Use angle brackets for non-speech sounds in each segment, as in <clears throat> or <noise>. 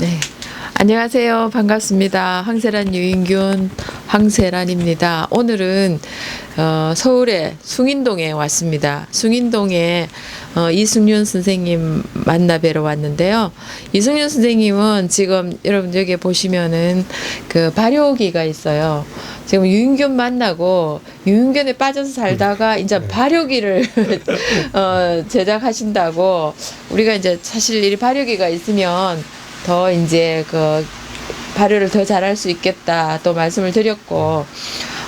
네. 안녕하세요. 반갑습니다. 황세란 유인균 황세란입니다. 오늘은 어, 서울의 숭인동에 왔습니다. 숭인동에 어, 이승윤 선생님 만나 뵈러 왔는데요. 이승윤 선생님은 지금 여러분 여기 보시면은 그 발효기가 있어요. 지금 유인균 만나고 유인균에 빠져서 살다가 이제 발효기를 <laughs> 어, 제작하신다고 우리가 이제 사실 이 발효기가 있으면 더 이제 그 발효를 더 잘할 수 있겠다 또 말씀을 드렸고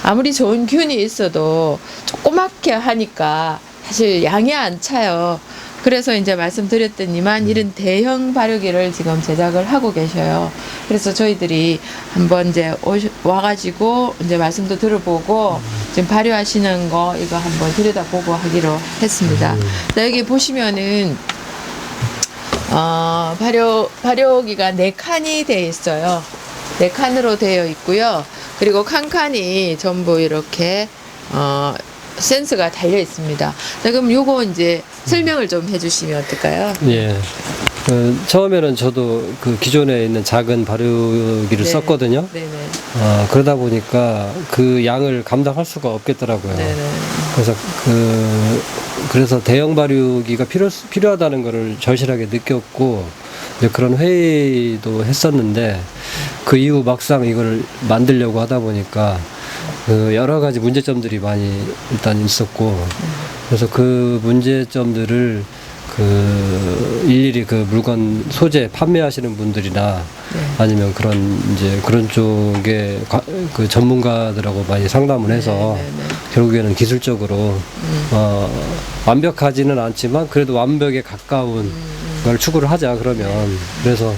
아무리 좋은 균이 있어도 조그맣게 하니까 사실 양이 안 차요. 그래서 이제 말씀드렸더니만 이런 대형 발효기를 지금 제작을 하고 계셔요. 그래서 저희들이 한번 이제 오시- 와가지고 이제 말씀도 들어보고 지금 발효하시는 거 이거 한번 들여다보고 하기로 했습니다. 자, 여기 보시면은 어, 발효, 발효기가 네 칸이 되어 있어요. 네 칸으로 되어 있고요. 그리고 칸칸이 전부 이렇게, 어, 센스가 달려 있습니다. 자, 그럼 요거 이제 설명을 좀 해주시면 어떨까요? 예. 그 처음에는 저도 그 기존에 있는 작은 발효기를 네. 썼거든요. 네네. 아, 그러다 보니까 그 양을 감당할 수가 없겠더라고요. 네네. 그래서 그 그래서 대형 발효기가 필요 필요하다는 것을 절실하게 느꼈고 이제 그런 회의도 했었는데 그 이후 막상 이걸 만들려고 하다 보니까 그 여러 가지 문제점들이 많이 일단 있었고 그래서 그 문제점들을 그 일일이 그 물건 소재 판매하시는 분들이나 네. 아니면 그런 이제 그런 쪽에 과- 그 전문가들하고 많이 상담을 해서 네 네 네. 결국에는 기술적으로 음. 어, 완벽하지는 않지만 그래도 완벽에 가까운 음. 걸 추구를 하자 그러면 그래서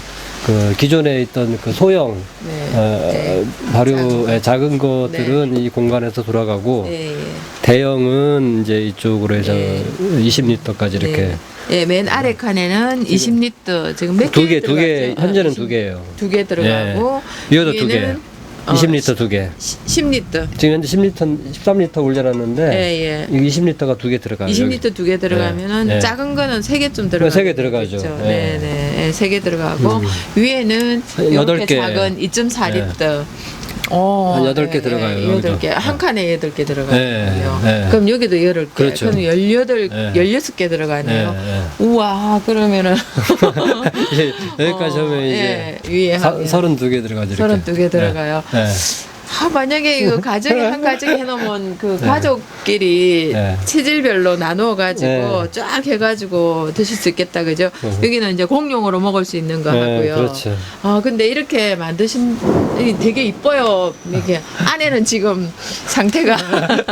그 기존에 있던 그 소형 네. 어, 네. 발효의 작은 것들은 이 공간에서 돌아가고 예, 예. 대형은 이제 이쪽으로 해서 네. 20리터까지 이렇게 네. 예, 맨 아래 칸에는 20리터 지금 몇두개 개, 두 개? 현재는 20두 개예요. 두 개 들어가고 이것도 두 개. 위에는, 어, 20리터 두 개. 10리터. 지금 현재 10리터, 13리터 올려놨는데 예, 예. 이 20리터가 두 개 들어가요. 20리터 두 개 들어가면은 네, 네. 작은 거는 세 개쯤 네, 들어가. 세개 들어가죠. 네, 네. 네, 세 개 들어가고 음. 위에는 여덟 개. 작은 2.4리터. 어, 한 여덟 개 들어가요, 여덟 여기도. 개. 한 칸에 여덟 개 들어가요. 네, 네. 그럼 여기도 열흘 개. 그렇죠. 그럼 열여덟, 네. 열여섯 개 들어가네요. 네, 우와, 그러면은. 이제 <laughs> 여기까지 어, 하면 이제 예, 위에 사, 하면. 32개 들어가죠. 이렇게. 32개 들어가요. 네. 네. 아, 만약에 이거 가정에 한 가정에 해놓으면 그 네. 가족끼리 네. 체질별로 나누어가지고 네. 쫙 해가지고 드실 수 있겠다, 그죠? 음. 여기는 이제 공용으로 먹을 수 있는 거 네, 하고요. 그렇죠. 아, 근데 이렇게 만드신, 이 되게 이뻐요. 이게 안에는 지금 상태가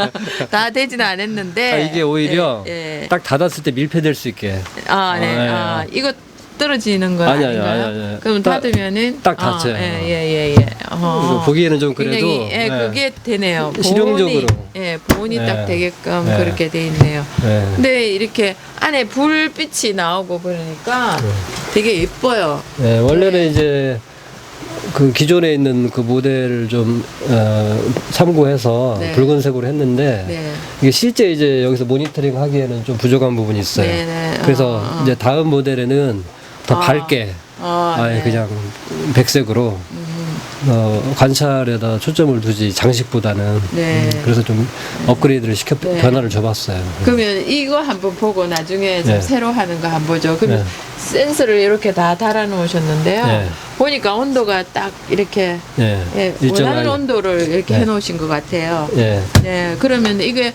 <laughs> 다 되지는 않았는데. 아, 이게 오히려 예, 예. 딱 닫았을 때 밀폐될 수 있게 아, 네. 어, 네. 아, 이거 떨어지는 건 아니, 아니, 아니, 아닌가요? 아니, 아니. 그럼 딱- 닫으면은 딱 아, 닫혀요. 예, 예, 예, 예. 어. 보기에는 좀 그래도 굉장히, 예, 네. 그게 되네요. 실용적으로. 보온이, 예, 보온이 네. 딱 되게끔 네. 그렇게 돼 있네요. 네. 근데 이렇게 안에 불빛이 나오고 그러니까 되게 예뻐요. 네, 원래는 이제 그 기존에 있는 그 모델을 좀 어, 참고해서 네. 붉은색으로 했는데 네. 이게 실제 이제 여기서 모니터링 하기에는 좀 부족한 부분이 있어요. 네, 네. 그래서 어, 어. 이제 다음 모델에는 더 아. 밝게 어, 아예 네. 그냥 백색으로 음, 어, 관찰에다 초점을 두지 장식보다는 네. 음, 그래서 좀 업그레이드를 시켜 네. 변화를 줘봤어요. 그러면 이거 한번 보고 나중에 좀 네. 새로 하는 거 한번 보죠. 그러면 네. 센서를 이렇게 다 달아 놓으셨는데요. 네. 보니까 온도가 딱 이렇게 예, 예. 원하는 온도를 이렇게 네. 해놓으신 것 같아요. 예, 네, 그러면 이게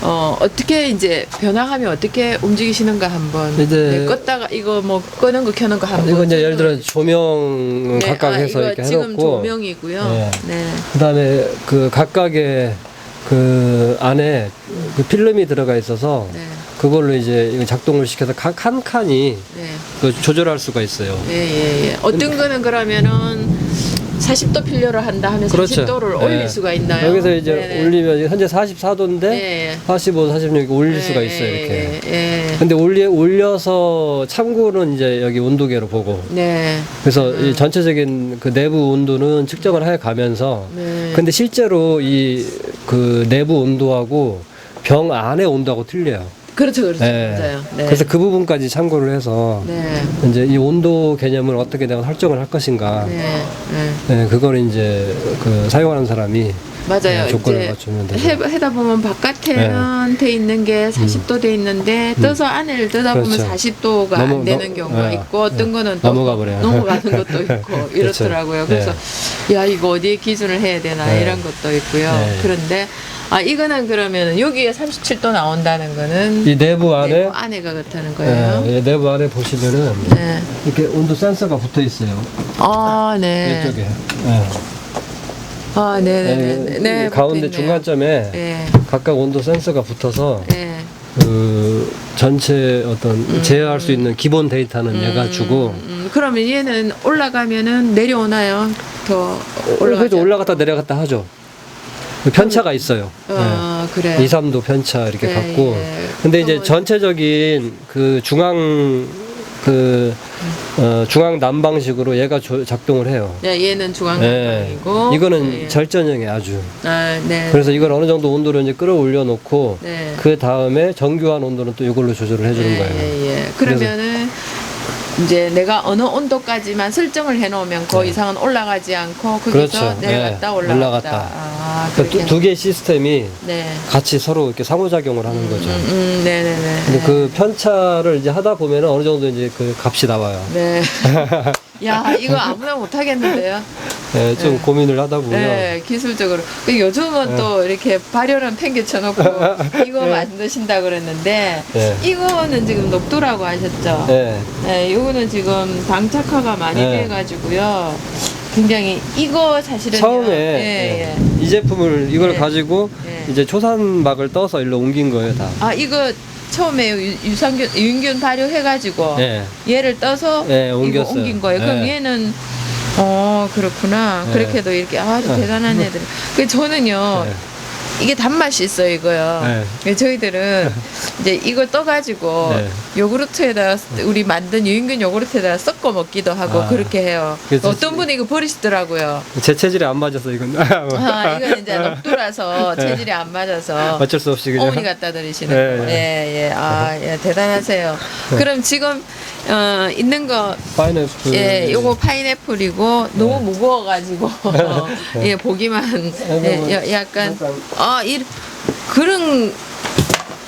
어, 어떻게 이제 변화하면 어떻게 움직이시는가 한번 이제- 네, 껐다가 이거 뭐 끄는 거 켜는 거 한번 이거 이제 예를 들어 조명 네, 각각 아, 해서 이거 이렇게 지금 해놓고 조명이고요. 네. 네. 그다음에 그 각각의 그 안에 그 필름이 들어가 있어서 네. 그걸로 이제 이거 작동을 시켜서 각 한 칸이 네. 그 조절할 수가 있어요. 예, 예, 예. 어떤 거는 그러면은 40도 필요로 한다 하면 그렇죠. 40도를 네. 올릴 수가 있나요? 여기서 이제 네네. 올리면 현재 44도인데 네. 45, 46 올릴 예, 수가 있어요 예, 이렇게. 예, 예. 근데 올리, 올려서 참고는 이제 여기 온도계로 보고 네. 그래서 이 전체적인 그 내부 온도는 측정을 해 가면서 네. 근데 실제로 이 그 내부 온도하고 병 안의 온도하고 틀려요. 그렇죠, 그렇죠. 네. 맞아요. 네. 그래서 그 부분까지 참고를 해서 네. 이제 이 온도 개념을 어떻게 내가 설정을 할 것인가. 네. 네. 네, 그걸 이제 그 사용하는 사람이 맞아요. 네, 조건을 이제 맞추면 되죠. 해, 해다 보면 바깥에는 돼 있는 게 40도 돼 있는데 떠서 안에를 뜨다 보면 음. 그렇죠. 40도가 안 넘어- 되는 넘- 경우가 네. 있고 어떤 네. 거는 또 넘어가 버려요. 넘어가는 것도 <laughs> 있고 이렇더라고요. 그렇죠. 그래서 야 이거 어디에 기준을 해야 되나 네. 이런 것도 있고요. 네. 그런데 아 이거는 그러면 여기에 37도 나온다는 거는 이 내부 안에 내부 안에가 그렇다는 거예요. 네, 이 내부 안에 보시면은 네. 이렇게 온도 센서가 붙어 있어요. 아, 네. 이쪽에. 네. 아, 네, 네, 네. 네. 네, 가운데. 중간점에 네. 각각 온도 센서가 붙어서 네. 그 전체 어떤 제어할 수 있는 기본 데이터는 얘가 주고 음, 그러면 얘는 올라가면은 내려오나요? 더 그래도 올라가죠. 올라갔다 내려갔다 하죠. 그 편차가 있어요. 어, 그래. 네. 2, 3도 편차 이렇게 네, 갖고. 예. 근데 이제 그러면- 전체적인 그 중앙 그 어, 중앙 난방식으로 얘가 조- 작동을 해요. 네, 얘는 중앙 예. 난방이고 이거는 네. 절전형이 아주. 아, 네. 그래서 이걸 어느 정도 온도로 이제 끌어올려 놓고 네. 그 다음에 정교한 온도는 또 이걸로 조절을 해주는 예, 거예요. 예, 예. 그러면은 이제 내가 어느 온도까지만 설정을 해놓으면 그 네. 이상은 올라가지 않고 거기서 그렇죠. 내려갔다 네, 올라갔다. 올라갔다. 아, 그러니까 그렇게. 두, 두 개의 시스템이 네. 같이 서로 이렇게 상호작용을 하는 거죠. 음, 음, 네, 네, 네. 근데 그 편차를 이제 하다 보면 어느 정도 이제 그 값이 나와요. 네. <laughs> 야, 이거 아무나 못 하겠는데요. 네, 좀 네. 고민을 하다 보면 네, 기술적으로. 그 요즘은 네. 또 이렇게 발열은 팽개쳐놓고 <laughs> 이거 네. 만드신다 그랬는데 네. 이거는 지금 녹두라고 하셨죠? 네, 네, 요거는 지금 방착화가 많이 네. 돼가지고요. 굉장히 이거 사실은 처음에 예, 예. 네, 이 제품을 이걸 네. 가지고 네. 이제 초산막을 떠서 일로 옮긴 거예요 다. 아 이거 처음에 유, 유산균 유인균 발효해가지고 네. 얘를 떠서 네, 이거 옮겼어요. 옮긴 거예요. 그럼 네. 얘는 어 그렇구나. 네. 그렇게도 이렇게 아주 네. 대단한 애들. 그 저는요 네. 이게 단맛이 있어요 이거요. 네. 그래서 저희들은 <laughs> 이제 이걸 떠가지고 네. 요구르트에다 우리 만든 유인균 요구르트에다 섞어 먹기도 하고 아. 그렇게 해요. 그래서 어떤 분이 이거 버리시더라고요. 제 체질에 안 맞아서 이건 아, 이건 이제 <laughs> 녹두라서 네. 체질이 안 맞아서 어쩔 수 없이 그냥 어머니 갖다 드리시는 네, 거. 네. 예, 예. 아, 예, 대단하세요. 그럼 지금 어, 있는 거 파인애플 예, 요거 파인애플이고 네. 너무 무거워가지고 <laughs> 예 보기만 예, 야- 약간 아, 이 그런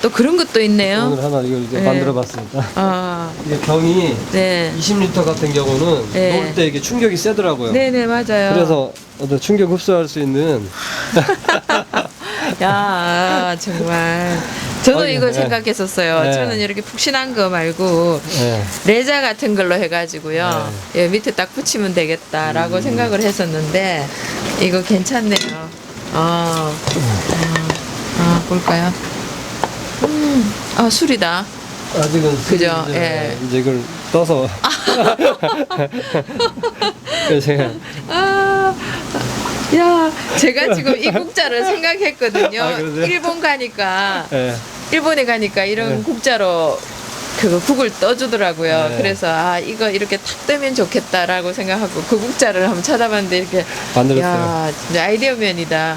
또 그런 것도 있네요. 오늘 하나 이걸 이제 네. 만들어봤습니다. 아, <laughs> 이게 병이 네, 20리터 같은 경우는 네. 놓을 때 이게 충격이 세더라고요. 네, 네 맞아요. 그래서 어떤 충격 흡수할 수 있는 <laughs> 야 정말 저도 아니, 이거 네. 생각했었어요. 네. 저는 이렇게 푹신한 거 말고 예. 레자 같은 걸로 해가지고요. 네. 예, 밑에 딱 붙이면 되겠다라고 음. 생각을 했었는데 이거 괜찮네요. 아, 아, 아 볼까요? 음, 아 술이다. 아직은 그죠, 이제, 예. 이제 이걸 떠서 <laughs> <laughs> 제가 아, 야, 제가 지금 이 국자를 생각했거든요. 아, 그러세요? 일본 가니까 예. 일본에 가니까 이런 네. 국자로 그거 국을 떠주더라고요. 네. 그래서 아 이거 이렇게 탁 뜨면 좋겠다라고 생각하고 그 국자를 한번 찾아봤는데 이렇게 만들었어요. 야 진짜 아이디어맨이다.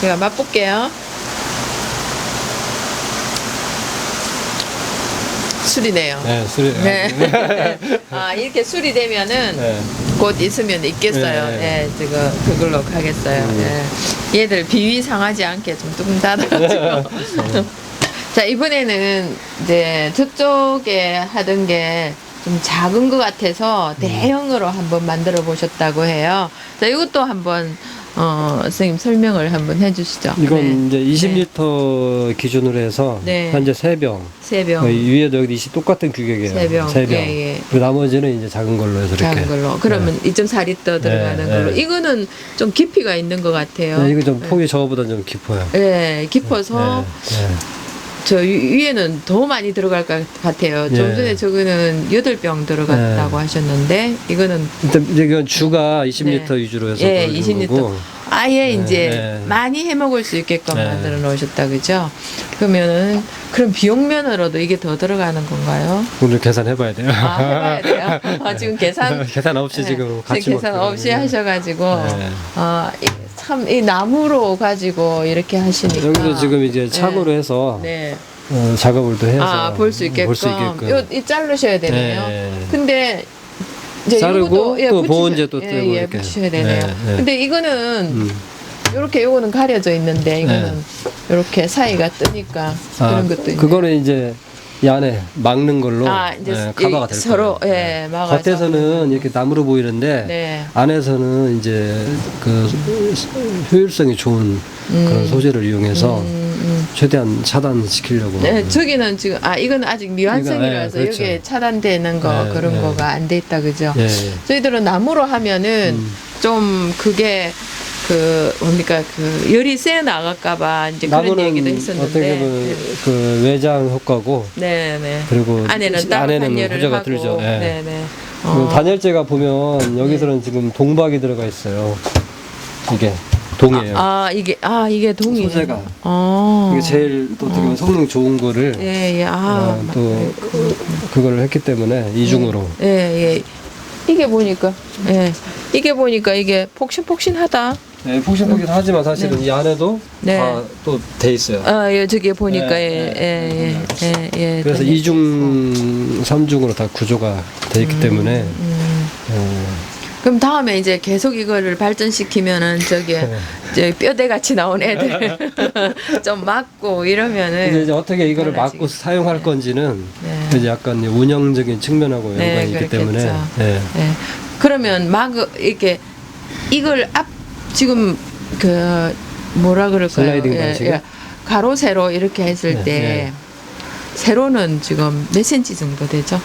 제가 맛볼게요. 술이네요. 네, 술이 네. <laughs> 아 이렇게 술이 되면은 네. 곧 있으면 있겠어요. 네. 네, 지금 그걸로 가겠어요. 음. 네. 얘들 비위 상하지 않게 좀 뚜껑 닫아가지고. <laughs> 자 이번에는 이제 저쪽에 하던 게 좀 작은 것 같아서 대형으로 한번 만들어 보셨다고 해요. 자 이것도 한번 어 선생님 설명을 한번 해주시죠. 이건 네. 이제 20리터 기준으로 해서 네. 현재 3병. 세 병 위에도 여기 20 똑같은 규격이에요. 세 병. 세 병. 예, 예. 그리고 나머지는 이제 작은 걸로 해서 이렇게. 작은 걸로. 그러면 2.4리터 들어가는 네, 걸로. 네. 이거는 좀 깊이가 있는 것 같아요. 네, 이거 좀 폭이 저거보다 좀 깊어요. 예, 깊어서 네, 네. 저 위- 위에는 더 많이 들어갈 것 같아요. 좀 예. 전에 저거는 8병 들어갔다고 네. 하셨는데 이거는 일단 이건 주가 20리터 위주로 해서 예, 보여준 20리터. 거고. 아예 네, 이제 네. 많이 해 먹을 수 있게끔 네. 만들어 놓으셨다 그죠? 그러면은 그럼 비용 면으로도 이게 더 들어가는 건가요? 오늘 계산해 봐야 돼요. 아, 해 봐야 돼요. 아, 지금 <laughs> 계산 계산 없이 네, 지금 같이 계산. 없이 하셔 가지고 네. 아, 참 이 나무로 가지고 이렇게 하시니까 여기도 지금 이제 착으로 해서 네. 어, 작업을 또 해서 아, 볼 수 있게끔. 볼수 있게끔. 요, 이 자르셔야 되네요. 네. 근데 이제 자르고 요것도, 예, 또 붙이셔- 보온제 또 예, 뜨고 예, 이렇게. 붙이셔야 되네요. 네, 네. 근데 이거는 음. 요렇게 요거는 가려져 있는데 이거는 요렇게 사이가 뜨니까 그런 것도 있네. 아, 그거는 이제 이 안에 막는 걸로 아, 이제 예, 이- 커버가 될 서로, 거예요. 예, 막아서. 겉에서는 이렇게 나무로 보이는데 네. 안에서는 이제 그 효율성이 좋은 그런 소재를 이용해서 음, 최대한 차단시키려고. 네, 저기는 지금 아 이건 아직 미완성이라서 예, 그렇죠. 여기에 차단되는 거 네, 그런 네. 거가 안 돼 있다 그죠? 예, 예. 저희들은 나무로 하면은 음. 좀 그게 그 뭡니까 그 열이 새 나갈까봐 이제 그런 얘기도 어떻게 했었는데 보면 그 외장 효과고 네네 그리고 안에는 안에는 열을 호재가 하고 들죠. 예. 네네 그리고 어, 단열재가 보면 여기서는 지금 동박이 들어가 있어요. 이게 동이에요. 아 이게 아 이게 동이 소재가. 어. 이게 제일 또 어떻게 보면 성능 좋은 거를 예예 아 어, 또 그걸 했기 때문에 이중으로 예, 예. 이게 보니까, 예. 이게 보니까 이게 폭신폭신하다. 네, 폭신폭신 하지만 사실은 이 안에도 네. 다 또 돼 있어요. 아, 예, 저기 보니까, 네, 예, 예, 예, 예, 예. 그래서 네. 이중삼중으로다 구조가 돼 있기 때문에 음. 어, 그럼 다음에 이제 계속 이거를 발전시키면은 저기, 네. 저 뼈대 같이 나온 애들 <laughs> 좀 맞고 근데 이러면은. 이제 어떻게 이거를 달라지겠- 막고 사용할 건지는 네. 이제 약간 운영적인 측면하고 네, 연관이 있기 때문에 그렇겠죠. 네. 예. 그러면 막 이렇게 이걸 앞 지금 그 뭐라 그럴까요? 슬라이딩 방식이요? 가로 세로 이렇게 했을 네, 때 네. 세로는 지금 몇 센치 정도 되죠?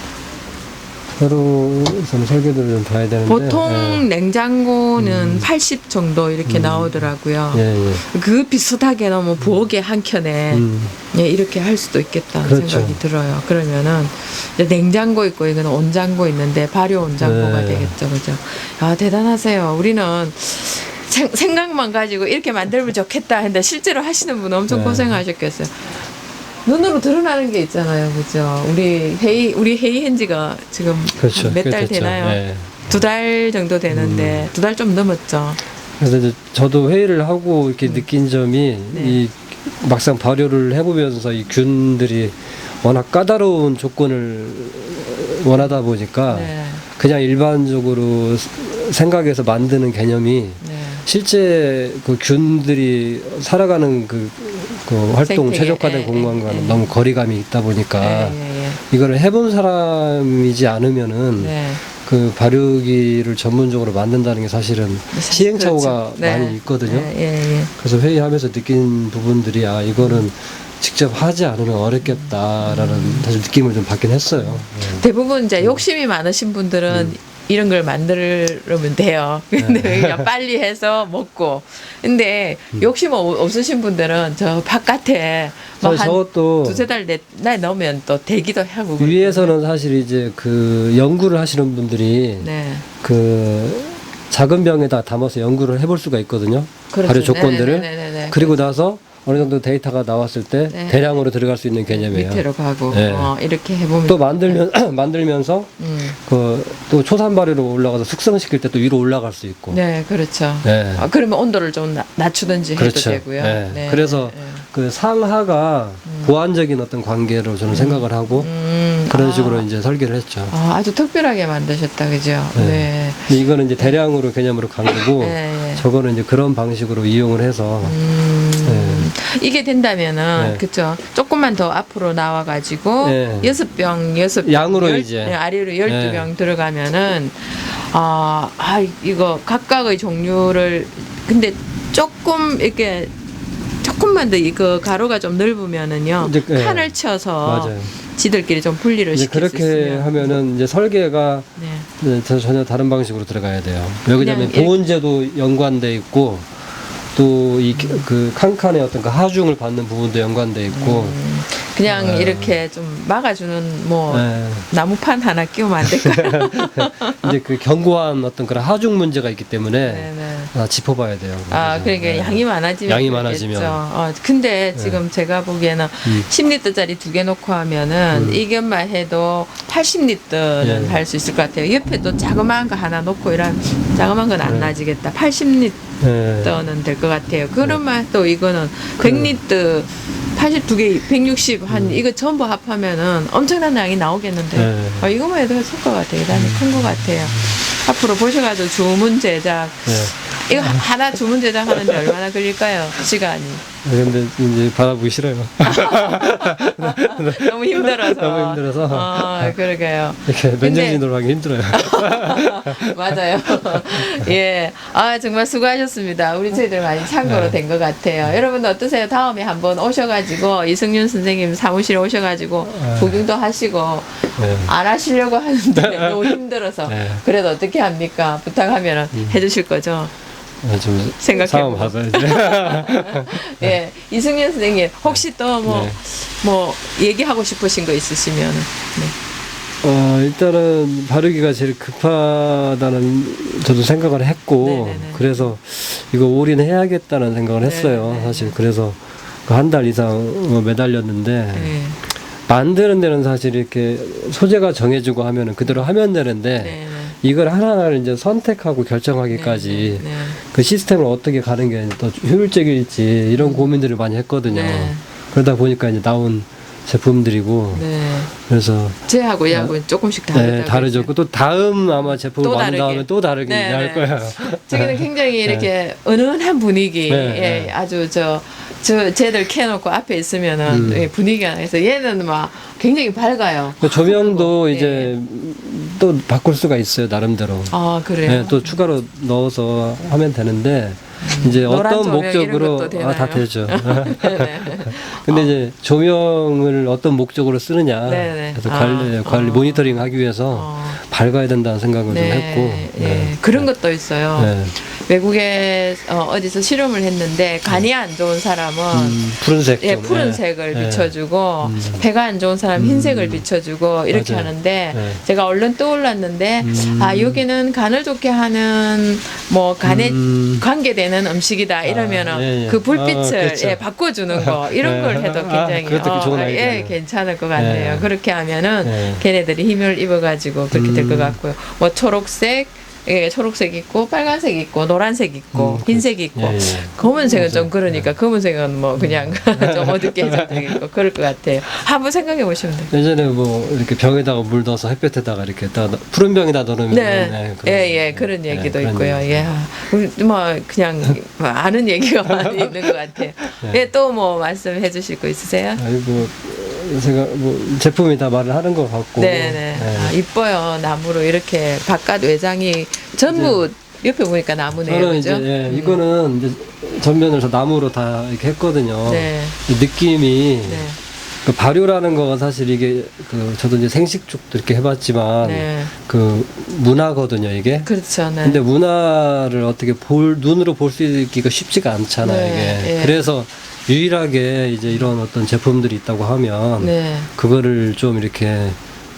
서로서는 설계도를 좀 봐야 되는데 보통 냉장고는 80 정도 이렇게 나오더라고요. 예, 예. 그 비슷하게 너무 부엌에 한 켠에 음, 예, 이렇게 할 수도 있겠다는 그렇죠. 생각이 들어요. 그러면은 이제 냉장고 있고 이거는 온장고 있는데 발효 온장고가 네. 되겠죠, 그죠? 아 대단하세요. 우리는 생, 생각만 가지고 이렇게 만들면 좋겠다 했는데 실제로 하시는 분 엄청 네. 고생하셨겠어요. 눈으로 드러나는 게 있잖아요, 그죠? 우리 회의 우리 회의 한지가 지금 그렇죠. 몇 달. 되나요? 예. 두달 정도 되는데 두달 좀 넘었죠. 그래서 이제 저도 회의를 하고 이렇게 느낀 점이 음. 네. 이 막상 발효를 해보면서 이 균들이 워낙 까다로운 조건을 원하다 보니까 네, 그냥 일반적으로 생각해서 만드는 개념이 네. 실제 그 균들이 살아가는 그, 그 활동 생태계, 최적화된 예, 공간과는 예, 예. 너무 거리감이 있다 보니까 예, 예, 예. 이거를 해본 사람이지 않으면은 네. 그 발효기를 전문적으로 만든다는 게 사실은 시행착오가 그렇죠. 네. 많이 있거든요. 예, 예, 예. 그래서 회의하면서 느낀 부분들이 아 이거는 직접 하지 않으면 어렵겠다라는 음. 사실 느낌을 좀 받긴 했어요. 예. 대부분 이제 욕심이 많으신 분들은 이런 걸 만들면 돼요. <laughs> 근데 그냥 빨리 해서 먹고. 근데 욕심 없- 없으신 분들은 저 바깥에 저- 뭐한 저것도 두세 달 내, 날 넣으면 또 되기도 하고. 위에서는 사실 이제 그 연구를 하시는 분들이 네. 그 작은 병에다 담아서 연구를 해볼 수가 있거든요. 그렇죠. 발효 조건들을. 네네네네. 그리고 나서 어느 정도 데이터가 나왔을 때 네. 대량으로 들어갈 수 있는 개념이에요. 밑으로 가고 네. 어, 이렇게 해보면 또 만들면 <clears throat> 만들면서 음. 그또 초산 발효로 올라가서 숙성시킬 때 또 위로 올라갈 수 있고. 네, 그렇죠. 네. 아, 그러면 온도를 좀 낮- 낮추든지 그렇죠. 해도 되고요. 네. 그래서 그 상하가 보완적인 어떤 관계로 저는 생각을 하고 음, 그런 아. 식으로 이제 설계를 했죠. 아, 아주 특별하게 만드셨다, 그죠? 네. 네. 이거는 이제 대량으로 개념으로 간 거고 네. 저거는 이제 그런 방식으로 이용을 해서 음, 이게 된다면은, 네. 그쵸? 조금만 더 앞으로 나와가지고, 네. 여섯 병, 여섯 병. 양으로 열- 이제. 네, 아래로 열두 네. 병 들어가면은, 아, 아, 이거 각각의 종류를, 근데 조금 이렇게, 조금만 더 이거 가루가 좀 넓으면은요, 이제, 네. 판을 쳐서 맞아요. 지들끼리 좀 분리를 이제 시킬 수 그렇게 있으면. 하면은 이제 설계가 네. 네, 저- 전혀 다른 방식으로 들어가야 돼요. 왜냐하면 이렇게- 보온제도 연관돼 있고 또 이 그 칸칸의 어떤 그 하중을 받는 부분도 연관돼 있고. 음, 그냥 네. 이렇게 좀 막아주는 뭐, 네. 나무판 하나 끼우면 안 <laughs> 될까요? 이제 그 견고한 어떤 그런 하중 문제가 있기 때문에 네네. 다 짚어봐야 돼요. 아, 그러니까 네. 양이 많아지면. 양이 그렇겠죠. 많아지면. 어, 근데 지금 제가 보기에는 음. 10리터짜리 두 개 놓고 하면은 음. 이것만 해도 80리터는 예. 할수 있을 것 같아요. 옆에 또 자그마한 거 하나 놓고 이런 자그마한 건안 네. 나지겠다. 80리터는 네. 될것 같아요. 그러면 또 이거는 100리터 82개, 160, 한 이거 전부 합하면은 엄청난 양이 나오겠는데 네. 어, 이것만 해도 성과가 대단히 큰것 같아요. 앞으로 보셔가지고 주문 제작 네. 이거 하나 주문 제작하는데 얼마나 걸릴까요? 시간이 근데 이제 받아보기 싫어요. <laughs> 너무 힘들어서 너무 힘들어서. 아 그러게요. 이렇게 년진으로 하기 힘들어요. <laughs> 맞아요. <laughs> 예. 아, 정말 수고하셨습니다. 우리 저희들 많이 참고로 네. 된것 같아요. 여러분 어떠세요? 다음에 한번 오셔가지고, 이승윤 선생님 사무실에 오셔가지고, 네. 구경도 하시고, 네. 안 하시려고 하는데 너무 힘들어서. 네. 그래도 어떻게 합니까? 부탁하면 해주실 거죠? 네, 좀 생각해보고. 상황 봐봐야지. 예. 이승윤 선생님, 혹시 또 뭐, 네. 뭐, 얘기하고 싶으신 거 있으시면, 네. 어, 일단은 바르기가 제일 급하다는 저도 생각을 했고 네네네. 그래서 이거 올인해야겠다는 생각을 했어요. 네네. 사실 그래서 한 달 이상 어, 매달렸는데 네. 만드는 데는 사실 이렇게 소재가 정해지고 하면은 그대로 하면 되는데 네. 네. 이걸 하나하나를 이제 선택하고 결정하기까지 네. 네. 그 시스템을 어떻게 가는 게 더 효율적일지 이런 고민들을 많이 했거든요. 네. 그러다 보니까 이제 나온 제품들이고 네. 그래서 제하고 얘하고 조금씩 다르다. 네, 다르죠. 또 다음 아마 제품을 또 만든. 다음에 또 다르게 네, 할 네. 거예요. <laughs> 저기는 굉장히 이렇게 은은한 분위기, 네, 예, 네. 아주 저, 저, 쟤들 캐놓고 앞에 있으면은 음. 예, 분위기가 나서 얘는 막 굉장히 밝아요. 그 조명도 예. 이제 또 바꿀 수가 있어요, 나름대로. 아, 그래요? 네, 또 추가로 넣어서 하면 되는데 이제 어떤 목적으로? 아, 다 되죠. 네네. <laughs> 근데 이제 조명을 어떤 목적으로 쓰느냐. 네네. 그래서 아, 관리, 관리 어. 모니터링 하기 위해서 어. 밝아야 된다는 생각을 좀 네, 했고. 예. 그런 것도 있어요. 네. 외국에 어, 어디서 실험을 했는데 간이 안 좋은 사람은 음, 푸른색. 예, 좀, 푸른색을 예. 비춰주고 음. 배가 안 좋은 사람 흰색을 음. 비춰주고 이렇게 맞아요. 하는데 네. 제가 얼른 떠올랐는데 음. 아 여기는 간을 좋게 하는 뭐 간에 음. 관계 되는 음식이다 이러면은 아, 예, 예. 그 불빛을 아, 그렇죠. 예, 바꿔주는 거 이런 네. 걸 해도 아, 굉장히 그것도 좋은 예, 아이디어네요. 괜찮을 것 같네요. 네. 그렇게 하면은 네. 걔네들이 힘을 입어가지고 그렇게 될것 음. 같고요. 뭐 초록색 예, 초록색 있고 빨간색 있고 노란색 있고 음, 흰색 있고 예, 예. 검은색은 좀 맞아요. 그러니까 검은색은 뭐 그냥 <laughs> 좀 어둡게 되겠고 그럴 것 같아요. 한번 생각해 보시면 돼요. 예전에 뭐 이렇게 병에다가 물 넣어서 햇볕에다가 이렇게 딱 넣- 푸른 병에다 넣으면 네, 그런- 예, 예, 그런 네, 얘기도 그런 있고요. 예, 우리 뭐 그냥 <laughs> 뭐 아는 얘기가 많이 있는 것 같아요. 네. 예, 또 뭐 말씀해 주실 거 있으세요? 아니 뭐 제가 뭐 제품이 다 말을 하는 것 같고 네, 네. 아, 이뻐요. 나무로 이렇게 바깥 외장이 전부 옆에 보니까 나무네요, 저는 그죠? 이제 예, 음. 이거는 이제 전면을 다 나무로 다 이렇게 했거든요. 네, 이 느낌이 네, 그 발효라는 건 사실 이게 그 저도 이제 생식 쪽도 이렇게 해봤지만 네. 그 문화거든요 이게. 그렇죠. 네. 근데 문화를 어떻게 볼 눈으로 볼 수 있기가 쉽지가 않잖아요 네, 이게. 예. 그래서 유일하게 이제 이런 어떤 제품들이 있다고 하면 네. 그거를 좀 이렇게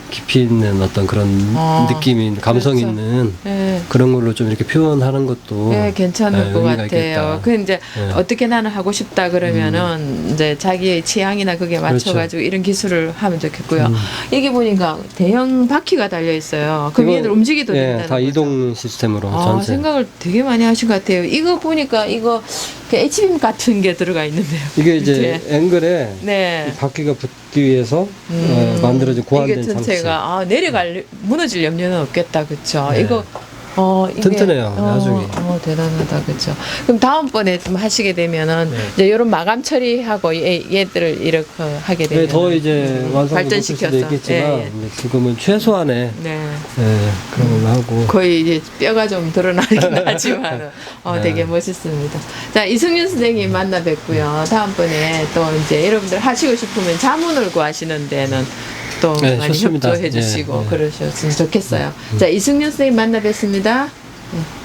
깊이 있는 어떤 그런 어, 느낌이 감성 그렇죠. 있는 네. 그런 걸로 좀 이렇게 표현하는 것도 네, 괜찮을 네, 것 의미가 같아요. 있겠다. 그 이제 네. 어떻게 나는 하고 싶다 그러면은 이제 자기의 취향이나 그게 맞춰 가지고 이런 기술을 하면 좋겠고요. 그렇죠. 음. 여기 보니까 대형 바퀴가 달려 있어요. 그럼 이거, 얘들 움직이도 예, 된다는 다 거죠. 이동 시스템으로 아, 전체. 생각을 되게 많이 하신 것 같아요. 이거 보니까 이거 그 H빔 같은 게 들어가 있는데요. 이게 이제 네. 앵글에 네. 이 바퀴가 붙기 위해서 음, 어, 만들어진 고안된 이게 장치. 전체가 아, 내려갈 무너질 염려는 없겠다, 그렇죠? 네. 이거 어, 이게, 튼튼해요, 어, 나중에. 어, 대단하다, 그렇죠? 그럼 다음번에 좀 하시게 되면은 네. 이제 이런 마감 처리하고 얘, 얘들을 이렇게 하게 되면 네, 더 이제 높일 수도 발전시켜서. 있겠지만 예, 예. 지금은 최소한의 네. 예, 그런 걸로 하고 거의 이제 뼈가 좀 드러나긴 <laughs> 하지만 어, 네. 되게 멋있습니다. 자 이승윤 선생님 만나 뵙고요. 다음번에 또 이제 여러분들 하시고 싶으면 자문을 구하시는 데는 또 네, 많이 좋습니다. 협조해 주시고 네, 네. 그러셨으면 좋겠어요. 자 이승윤 선생님 만나 뵙습니다. 네.